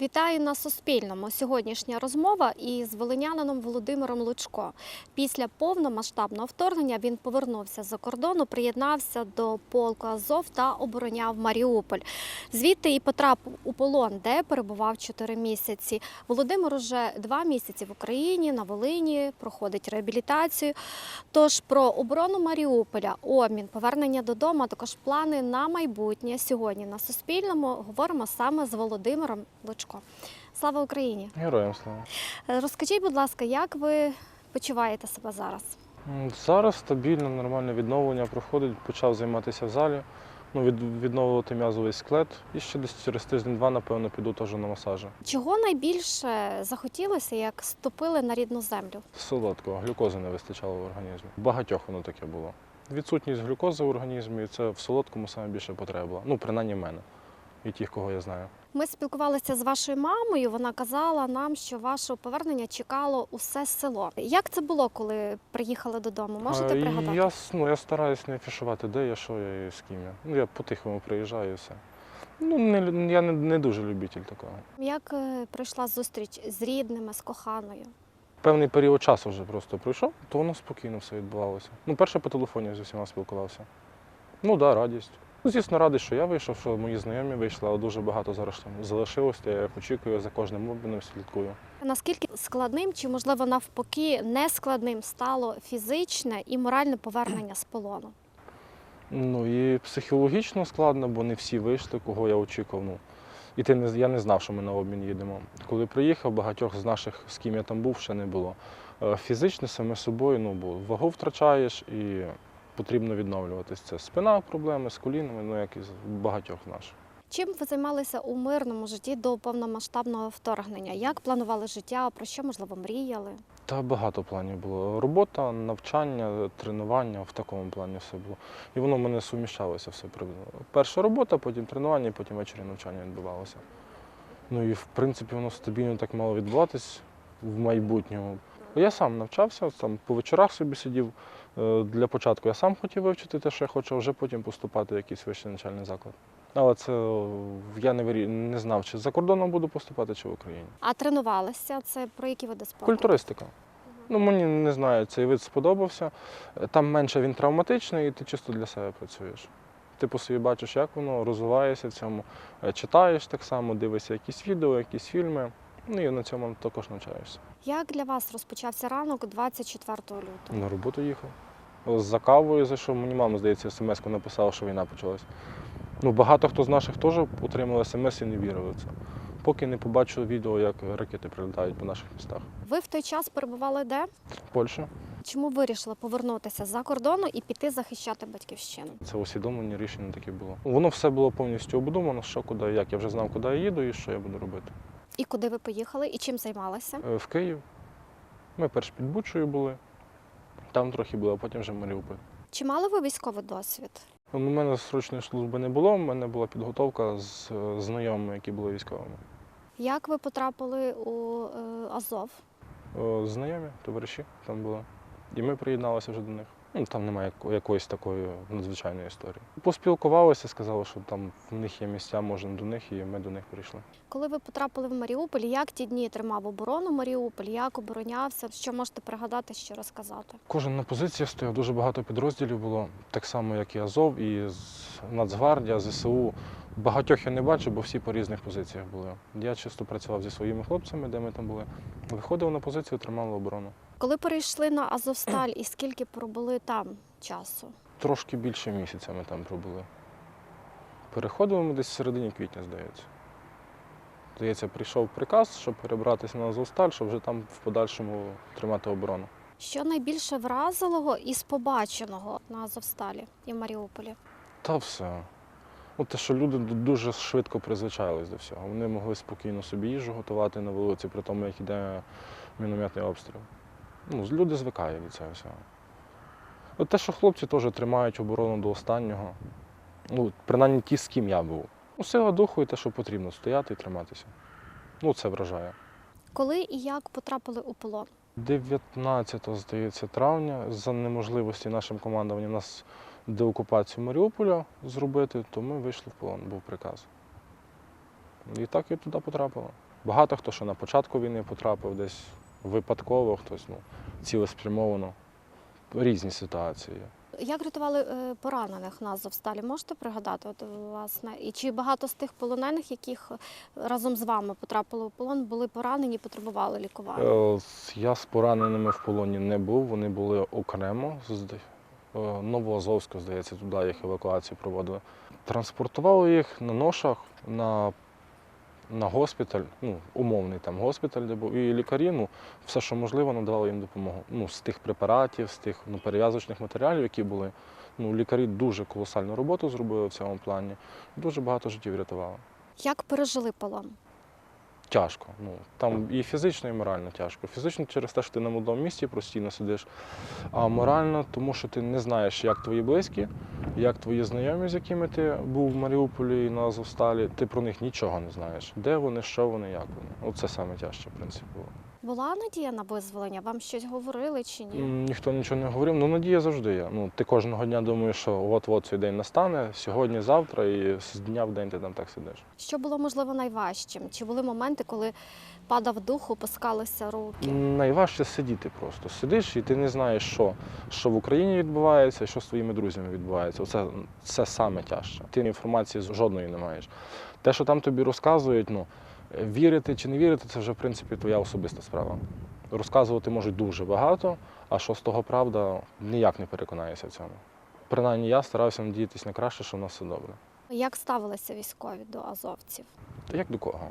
Вітаю на Суспільному. Сьогоднішня розмова із волинянином Володимиром Лучко. Після повномасштабного вторгнення він повернувся з-за кордону, приєднався до полку Азов та обороняв Маріуполь. Звідти і потрапив у полон, де перебував 4 місяці. Володимир уже два місяці в Україні на Волині проходить реабілітацію. Тож про оборону Маріуполя, обмін, повернення додому, а також плани на майбутнє сьогодні на Суспільному говоримо саме з Володимиром Лучко. Слава Україні! Героям слава. Е, Розкажіть, будь ласка, як ви почуваєте себе зараз? Зараз стабільно, нормальне відновлення проходить. Почав займатися в залі. Ну, від, відновлювати м'язовий склет. І ще десь через тиждень-два, напевно, піду теж на масажі. Чого найбільше захотілося, як ступили на рідну землю? Солодкого, глюкози не вистачало в організмі. Багатьох воно таке було. Відсутність глюкози в організмі це в солодкому саме більше потреба. Ну, принаймні в мене і тих, кого я знаю. Ми спілкувалися з вашою мамою. Вона казала нам, що вашого повернення чекало усе село. Як це було, коли приїхали додому? Можете А, пригадати? Я, ну, я стараюсь не афішувати, де я, що я і з ким я. Ну, я по-тихому приїжджаю і все. Ну, не, я не, не дуже любитель такого. Як е, пройшла зустріч з рідними, з коханою? певний період часу вже просто пройшов, то воно спокійно все відбувалося. Ну, перше по телефоні з усіма спілкувався. Ну так, да, радість. Ну, звісно, радий, що я вийшов, що мої знайомі вийшли, але дуже багато зараз залишилось. Я їх очікую за кожним обміном слідкую. Наскільки складним чи можливо навпаки нескладним стало фізичне і моральне повернення з полону? Ну і психологічно складно, бо не всі вийшли, кого я очікував. Ну, і ти не, я не знав, що ми на обмін їдемо. Коли приїхав, багатьох з наших, з ким я там був, ще не було. Е, Фізично саме собою, ну, бо вагу втрачаєш і потрібно відновлюватись. Це спина, проблеми з колінами, ну як і з багатьох наших. Чим ви займалися у мирному житті до повномасштабного вторгнення? Як планували життя? Про що можливо мріяли? Та багато планів було. Робота, навчання, тренування в такому плані все було. І воно в мене суміщалося все. приблизно. Перша робота, потім тренування, потім ввечері навчання відбувалося. Ну і в принципі воно стабільно так мало відбуватись в майбутньому. Я сам навчався, там по вечорах собі сидів. Е, Для початку я сам хотів вивчити те, що я хочу, а вже потім поступати в якийсь вищий навчальний заклад. Але це е, я не, вирі- не знав, чи за кордоном буду поступати, чи в Україні. А тренувалися? Це про які види спорту? Культуристика. Ну, мені не знаю, цей вид сподобався. Там менше він травматичний, і ти чисто для себе працюєш. Ти по собі бачиш, як воно розвиваєшся в цьому, Е, читаєш так само, дивишся якісь відео, якісь фільми. Ну і на цьому також навчаєшся. Як для вас розпочався ранок 24 лютого? На роботу їхав. За кавою зайшов, мені мама, здається, смс-ку написала, що війна почалась. Ну, багато хто з наших теж отримали смс і не вірили в це. Поки не побачив відео, як ракети прилітають по наших містах. Ви в той час перебували де? Польща. Чому вирішили повернутися за кордону і піти захищати батьківщину? Це усвідомлення рішення таке було. Воно все було повністю обдумано, що куди, як. Я вже знав, куди я їду і що я буду робити. І куди ви поїхали, і чим займалися? Е, В Київ. Ми перш під Бучою були, там трохи було, а потім вже в Маріуполь. Чи мали ви військовий досвід? У мене срочної служби не було, у мене була підготовка з е, знайомими, які були військовими. Як ви потрапили у е, Азов? Е, Знайомі, товариші там були. І ми приєдналися вже до них. Ну, там немає якоїсь такої надзвичайної історії. Поспілкувалися, сказали, що там в них є місця, можна до них, і ми до них прийшли. Коли ви потрапили в Маріуполь, як ті дні тримав оборону Маріуполь, як оборонявся? Що можете пригадати, що розказати? Кожен на позиціях стояв, дуже багато підрозділів було, так само, як і Азов, і з- Нацгвардія, ЗСУ. Багатьох я не бачив, бо всі по різних позиціях були. Я чисто працював зі своїми хлопцями, де ми там були. Виходив на позицію, тримав оборону. Коли перейшли на Азовсталь і скільки пробули там часу? Трошки більше місяця ми там пробули. Переходили ми десь в середині квітня, здається. Здається, прийшов приказ, щоб перебратися на Азовсталь, щоб вже там в подальшому тримати оборону. Що найбільше вразилого із побаченого на Азовсталі і в Маріуполі? Та все. Ну, те, що люди дуже швидко призвичайлись до всього. Вони могли спокійно собі їжу готувати на вулиці, при тому, як іде мінометний обстріл. Ну, люди звикають від цього всього. От те, що хлопці теж тримають оборону до останнього. Ну, принаймні ті, з ким я був. Ну, сила духу і те, що потрібно стояти і триматися. Ну, це вражає. Коли і як потрапили у полон? 19, здається, травня за неможливості нашим командуванням нас деокупацію Маріуполя зробити, то ми вийшли в полон, був приказ. І так і туди потрапило. Багато хто ще на початку війни потрапив, десь випадково, хтось ну, цілеспрямовано. Різні ситуації. Як рятували е, поранених на Азовсталі? Можете пригадати? От власне, і чи багато з тих полонених, яких е, разом з вами потрапили у полон, були поранені, потребували лікування? Е, Я з пораненими в полоні не був, вони були окремо з Новоазовська, здається, туди їх евакуацію проводили. Транспортували їх на ношах на, на госпіталь, ну, умовний там госпіталь, де був, і лікарі, ну, все, що можливо, надавали їм допомогу. Ну, з тих препаратів, з тих ну, перев'язочних матеріалів, які були. Ну, лікарі дуже колосальну роботу зробили в цьому плані. Дуже багато життів врятували. Як пережили полон? Тяжко. Ну, там і фізично, і морально тяжко. Фізично через те, що ти на молодому місці постійно сидиш, а морально, тому що ти не знаєш, як твої близькі, як твої знайомі, з якими ти був в Маріуполі і на Азовсталі, ти про них нічого не знаєш. Де вони, що вони, як вони. Оце саме тяжче, в принципі, було. Була надія на визволення? Вам щось говорили чи ні? Ніхто нічого не говорив, ну надія завжди є. Ну, ти кожного дня думаєш, що от-от цей день настане, сьогодні, завтра, і з дня в день ти там так сидиш. Що було можливо найважчим? Чи були моменти, коли падав дух, опускалися руки? Найважче сидіти просто. Сидиш і ти не знаєш, що, що в Україні відбувається, що з твоїми друзями відбувається. Оце це саме тяжче. Ти інформації жодної не маєш. Те, що там тобі розказують, ну вірити чи не вірити, це вже в принципі твоя особиста справа. Розказувати можуть дуже багато, а що з того правда, ніяк не переконаєшся в цьому. Принаймні я старався надіятися на краще, що в нас все добре. Як ставилися військові до азовців? Та як до кого?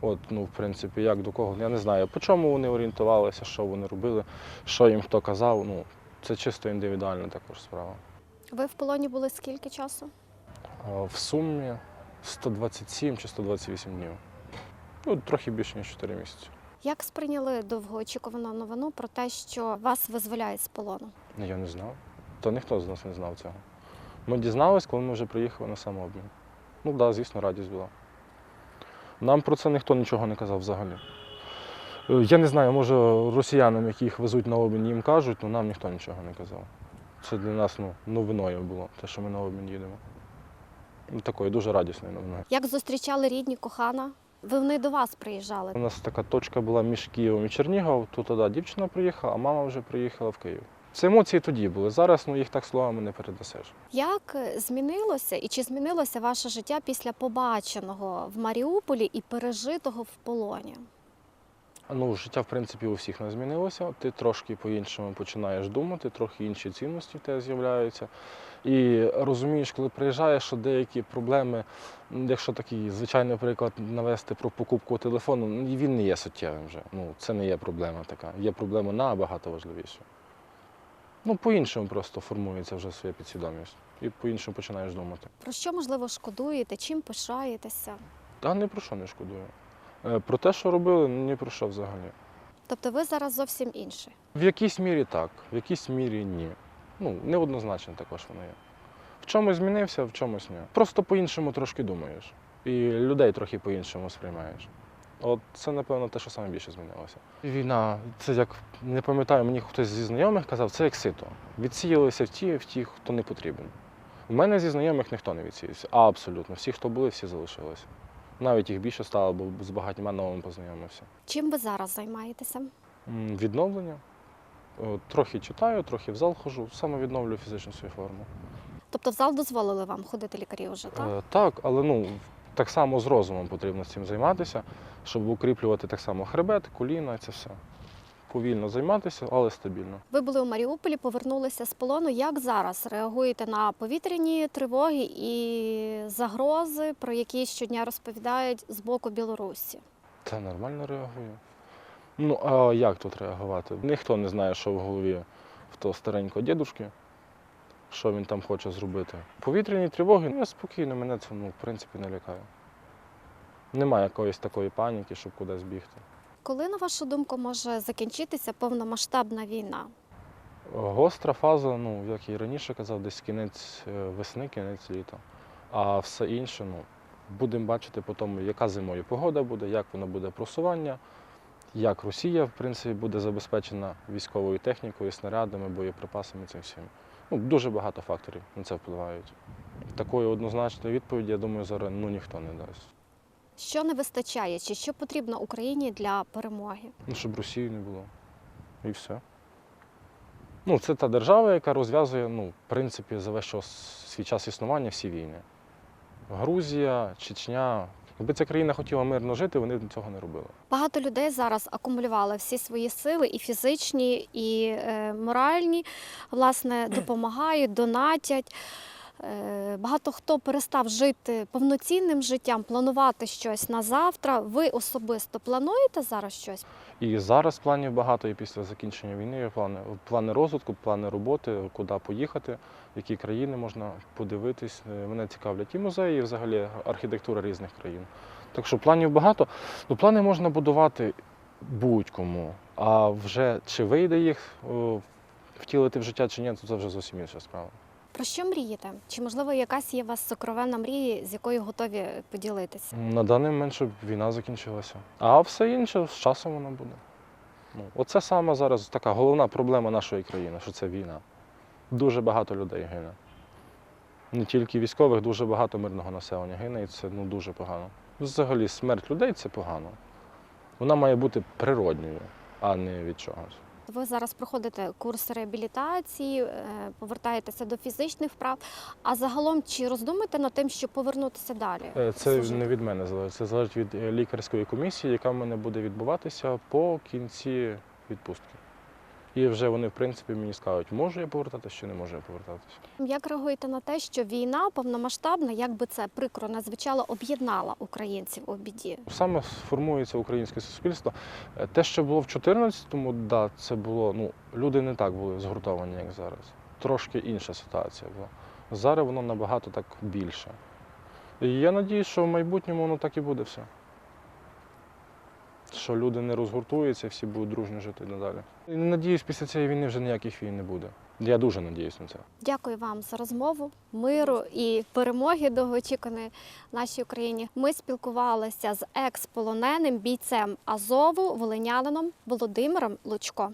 От, ну, в принципі, як до кого. Я не знаю, по чому вони орієнтувалися, що вони робили, що їм хто казав. Ну, це чисто індивідуальна також справа. Ви в полоні були скільки часу? В сумі 127 чи 128 днів. Ну, трохи більше, ніж 4 місяці. Як сприйняли довгоочікувану новину про те, що вас визволяють з полону? Ну, Я не знав. То ніхто з нас не знав цього. Ми дізналися, коли ми вже приїхали на самообмін. Ну так, да, звісно, радість була. Нам про це ніхто нічого не казав взагалі. Е, Я не знаю, може росіянам, яких везуть на обмін, їм кажуть, але нам ніхто нічого не казав. Це для нас ну, новиною було, те, що ми на обмін їдемо. Ну, Такою дуже радісною новиною. Як зустрічали рідні кохана? Ви вони до вас приїжджали? У нас така точка була між Києвом і Чернігов. Тут тоді дівчина приїхала, а мама вже приїхала в Київ. Це емоції тоді були. Зараз ну, їх так словами не передасеш. Як змінилося і чи змінилося ваше життя після побаченого в Маріуполі і пережитого в полоні? Ну, життя, в принципі, у всіх не змінилося. Ти трошки по-іншому починаєш думати, трохи інші цінності в тебе з'являються. І розумієш, коли приїжджаєш, що деякі проблеми, якщо такий звичайний приклад навести про покупку телефону, ну, він не є суттєвим вже. Ну, це не є проблема така. Є проблема набагато важливіша. Ну, по-іншому просто формується вже своя підсвідомість. І по-іншому починаєш думати. Про що можливо шкодуєте? Чим пишаєтеся? Та ні про що не шкодую. Е, Про те, що робили, ні про що взагалі. Тобто ви зараз зовсім інший. В якійсь мірі так, в якійсь мірі ні. Ну, неоднозначно також воно є. В чомусь змінився, в чомусь ні. Просто по-іншому трошки думаєш. І людей трохи по-іншому сприймаєш. От це, напевно, те, що найбільше змінилося. Війна, це як не пам'ятаю, мені хтось зі знайомих казав, це як сито. Відсіялися в ті, в ті, хто не потрібен. У мене зі знайомих ніхто не відсіявся. Абсолютно. Всі, хто були, всі залишилися. Навіть їх більше стало, бо з багатьма новими познайомився. Чим ви зараз займаєтеся? М, Відновлення. Трохи читаю, трохи в зал ходжу, саме відновлюю фізичну свою форму. Тобто в зал дозволили вам ходити лікарі вже, так? Е, так, але ну, так само з розумом потрібно цим займатися, щоб укріплювати так само хребет, коліна, і це все. Повільно займатися, але стабільно. Ви були у Маріуполі, повернулися з полону. Як зараз реагуєте на повітряні тривоги і загрози, про які щодня розповідають з боку Білорусі? Та нормально реагую. Ну, а як тут реагувати? Ніхто не знає, що в голові в того старенького дідушки, що він там хоче зробити. Повітряні тривоги, ну, я спокійно, мене це ну, в принципі не лякає. Немає якоїсь такої паніки, щоб кудись бігти. Коли, на вашу думку, може закінчитися повномасштабна війна? Гостра фаза, ну, як і раніше казав, десь кінець е, весни, кінець літа. А все інше, ну, будемо бачити по тому, яка зимою погода буде, як воно буде просування, як Росія, в принципі, буде забезпечена військовою технікою, снарядами, боєприпасами цим всім. Ну, дуже багато факторів на це впливають. Такої однозначної відповіді, я думаю, зараз ну, ніхто не дасть. Що не вистачає, чи що потрібно Україні для перемоги? Ну, щоб Росії не було. І все. Ну, це та держава, яка розв'язує, ну, в принципі, за весь час, свій час існування всі війни. Грузія, Чечня. Якби ця країна хотіла мирно жити, вони б цього не робили. Багато людей зараз акумулювали всі свої сили, і фізичні, і е, моральні, власне, допомагають, донатять. Е, Багато хто перестав жити повноцінним життям, планувати щось на завтра. Ви особисто плануєте зараз щось? І зараз планів багато, і після закінчення війни є плани, плани розвитку, плани роботи, куди поїхати, які країни можна подивитись. Е, Мене цікавлять і музеї, і взагалі архітектура різних країн. Так що планів багато. Ну, плани можна будувати будь-кому. А вже чи вийде їх втілити в життя чи ні, то це вже зовсім інша справа. Про що мрієте? Чи можливо якась є у вас сокровенна мрія, з якою готові поділитися? На даний момент, щоб війна закінчилася. А все інше з часом воно буде. Ну, оце саме зараз така головна проблема нашої країни, що це війна. Дуже багато людей гине. Не тільки військових, дуже багато мирного населення гине, і це ну, дуже погано. Взагалі, смерть людей це погано. Вона має бути природньою, а не від чогось. Ви зараз проходите курс реабілітації, е, повертаєтеся до фізичних вправ. А загалом чи роздумуєте над тим, щоб повернутися далі? Е, Це служити? не від мене залежить. Це залежить від е, лікарської комісії, яка в мене буде відбуватися по кінці відпустки. І вже вони, в принципі, мені скажуть, можу я повертатися чи не можу я повертатися. Як реагуєте на те, що війна повномасштабна, як би це прикро не звучало, об'єднала українців у біді? Саме сформується українське суспільство. Е, Те, що було в 14-му, да, це було, ну, люди не так були згуртовані, як зараз. Трошки інша ситуація була. Зараз воно набагато так більше. І я надію, що в майбутньому воно так і буде все. Що люди не розгуртуються, всі будуть дружно жити надалі. Надіюсь, після цієї війни вже ніяких війн не буде. Я дуже надіюсь на це. Дякую вам за розмову, миру і перемоги довгоочікуваної нашій Україні. Ми спілкувалися з екс-полоненим бійцем Азову, волинянином Володимиром Лучко.